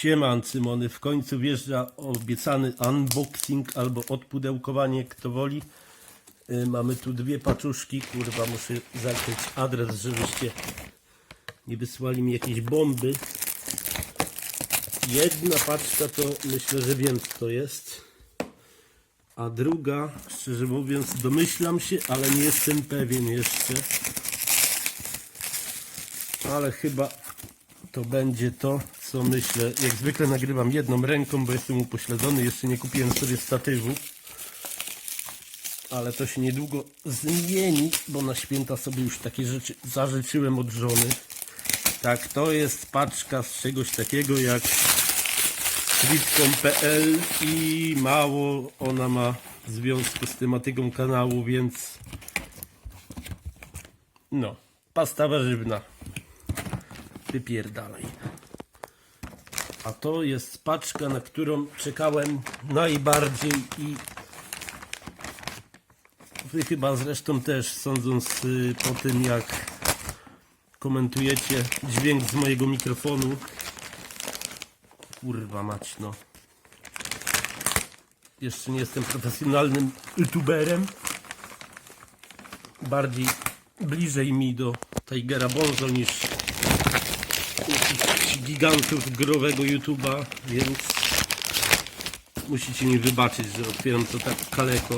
Siema Ancymony, w końcu wjeżdża obiecany unboxing albo odpudełkowanie, kto woli. Y, Mamy tu dwie paczuszki, kurwa muszę zakryć adres, żebyście nie wysłali mi jakieś bomby. Jedna paczka to myślę, że wiem co to jest. A druga, szczerze mówiąc, domyślam się, ale nie jestem pewien jeszcze. Ale chyba to będzie to, co myślę. Jak zwykle nagrywam jedną ręką, bo jestem upośledzony. Jeszcze nie kupiłem sobie statywu. Ale to się niedługo zmieni, bo na święta sobie już takie rzeczy zażyczyłem od żony. Tak, to jest paczka z czegoś takiego jak Switcom.pl i mało ona ma w związku z tematyką kanału, więc no, pasta warzywna. Wypierdalaj. A to jest paczka, na którą czekałem najbardziej i wy chyba zresztą też, sądząc y, po tym jak komentujecie dźwięk z mojego mikrofonu. Kurwa mać, no. Jeszcze nie jestem profesjonalnym youtuberem. Bardziej bliżej mi do Tigera Bonzo niż jakichś gigantów growego YouTube'a, więc musicie mi wybaczyć, że otwieram to tak kaleko.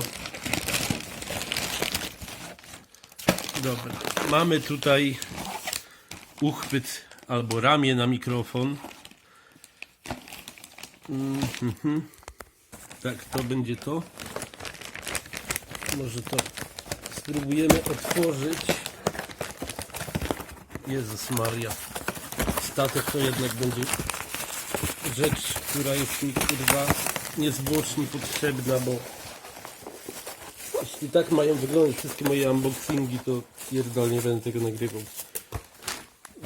Dobra, mamy tutaj uchwyt albo ramię na mikrofon. Mhm. Tak, to będzie to. Może to spróbujemy otworzyć. Jezus Maria. Statek to jednak będzie rzecz, która jest mi kurwa niezwłocznie potrzebna, bo jeśli tak mają wyglądać wszystkie moje unboxingi, to pierdolnie będę tego nagrywał.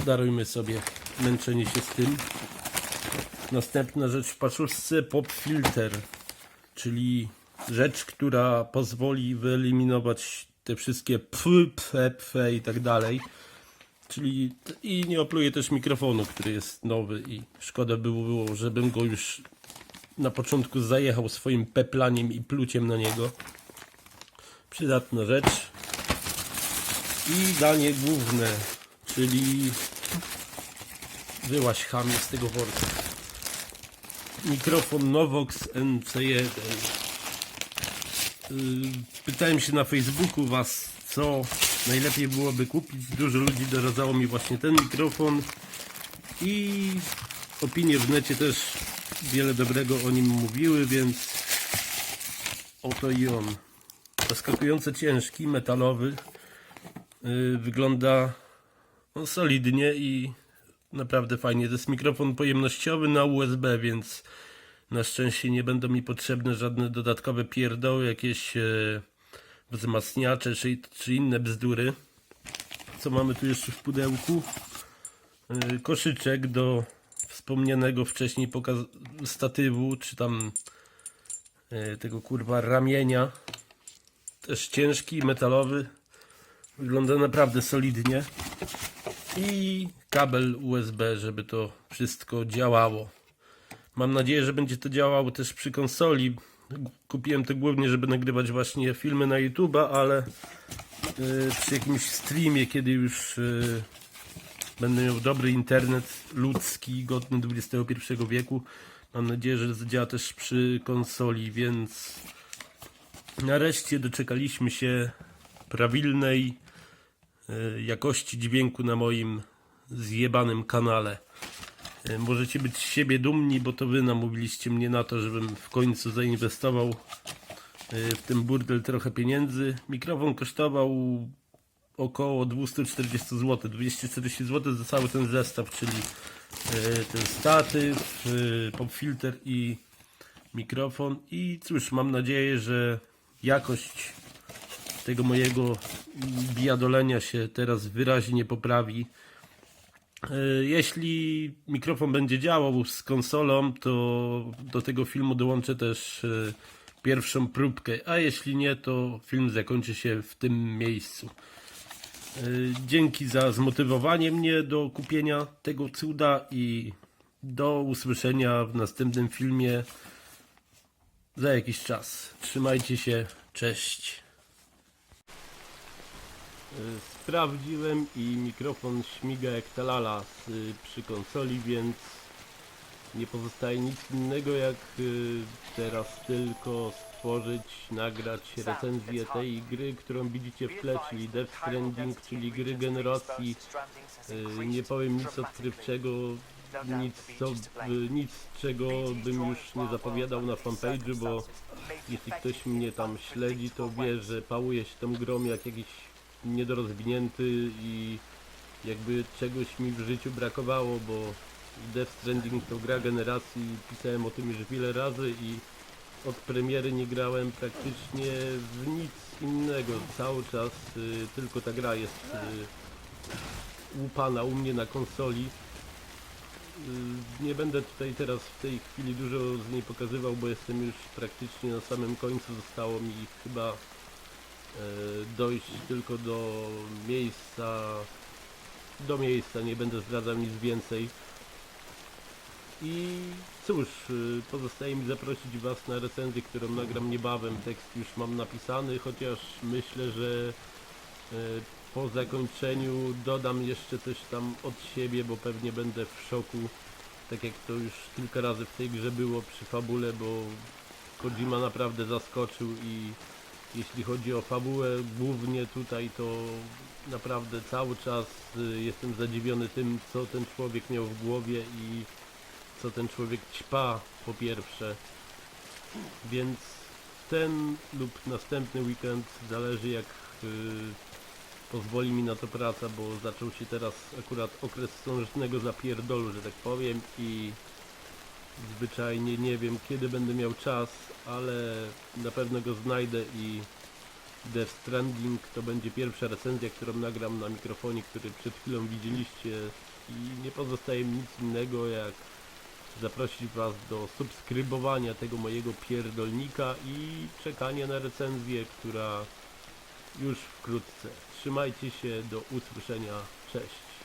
Darujmy sobie męczenie się z tym. Następna rzecz w paczuszce pop filter, czyli rzecz, która pozwoli wyeliminować te wszystkie p, p, p i tak dalej. Czyli i nie opluję też mikrofonu, który jest nowy i szkoda było, było żebym go już na początku zajechał swoim peplaniem i pluciem na niego. Przydatna rzecz. I danie główne, czyli wyłaś chamie z tego worka. Mikrofon Novox NC1. Yy, Pytałem się na Facebooku was, co najlepiej byłoby kupić. Dużo ludzi doradzało mi właśnie ten mikrofon i opinie w necie też wiele dobrego o nim mówiły, więc oto i on. Zaskakująco ciężki, metalowy. Yy, Wygląda on solidnie i naprawdę fajnie. To jest mikrofon pojemnościowy na USB, więc na szczęście nie będą mi potrzebne żadne dodatkowe pierdoły, jakieś e, wzmacniacze czy, czy inne bzdury. Co mamy tu jeszcze w pudełku? E, koszyczek do wspomnianego wcześniej statywu, czy tam e, tego kurwa ramienia. Też ciężki, metalowy. Wygląda naprawdę solidnie. I kabel USB, żeby to wszystko działało. Mam nadzieję, że będzie to działało też przy konsoli. Kupiłem to głównie, żeby nagrywać właśnie filmy na YouTube'a, ale y, przy jakimś streamie, kiedy już y, będę miał dobry internet ludzki, godny XXI wieku, mam nadzieję, że zadziała też przy konsoli, więc nareszcie doczekaliśmy się prawilnej y, jakości dźwięku na moim zjebanym kanale. E, Możecie być z siebie dumni, bo to wy namówiliście mnie na to, żebym w końcu zainwestował e, w ten burdel trochę pieniędzy. Mikrofon kosztował około 240 zł, 240 zł za cały ten zestaw, czyli e, ten statyw, popfilter i mikrofon. I cóż, mam nadzieję, że jakość tego mojego bijadolenia się teraz wyraźnie poprawi. E, Jeśli mikrofon będzie działał z konsolą, to do tego filmu dołączę też e, pierwszą próbkę, a jeśli nie, to film zakończy się w tym miejscu. E, Dzięki za zmotywowanie mnie do kupienia tego cuda i do usłyszenia w następnym filmie za jakiś czas. Trzymajcie się, cześć. Y, Sprawdziłem i mikrofon śmiga jak talala z, przy konsoli, więc nie pozostaje nic innego jak y, teraz tylko stworzyć, nagrać recenzję tej gry, którą widzicie w tle, czyli Death Stranding, czyli gry generacji. Y, Nie powiem nic odkrywczego, nic, co, y, nic czego bym już nie zapowiadał na fanpage'u, bo jeśli ktoś mnie tam śledzi, to wie, że pałuje się tą grą jak jakiś niedorozwinięty i jakby czegoś mi w życiu brakowało, bo Death Stranding to gra generacji, pisałem o tym już wiele razy i od premiery nie grałem praktycznie w nic innego. Cały czas y, tylko ta gra jest y, łupana u mnie na konsoli. Y, Nie będę tutaj teraz w tej chwili dużo z niej pokazywał, bo jestem już praktycznie na samym końcu. Zostało mi chyba dojść tylko do miejsca. Do miejsca, nie będę zdradzał nic więcej. I cóż, y, pozostaje mi zaprosić Was na recenzję, którą nagram niebawem. Tekst już mam napisany, chociaż myślę, że y, po zakończeniu dodam jeszcze coś tam od siebie, bo pewnie będę w szoku. Tak jak to już kilka razy w tej grze było przy fabule, bo Kojima naprawdę zaskoczył i jeśli chodzi o fabułę głównie tutaj, to naprawdę cały czas y, jestem zadziwiony tym, co ten człowiek miał w głowie i co ten człowiek ćpa po pierwsze. Więc ten lub następny weekend zależy jak y, pozwoli mi na to praca, bo zaczął się teraz akurat okres sążnego zapierdolu, że tak powiem i zwyczajnie nie wiem kiedy będę miał czas, ale na pewno go znajdę i Death Stranding to będzie pierwsza recenzja, którą nagram na mikrofonie, który przed chwilą widzieliście i nie pozostaje mi nic innego jak zaprosić Was do subskrybowania tego mojego pierdolnika i czekania na recenzję, która już wkrótce. Trzymajcie się, do usłyszenia, cześć.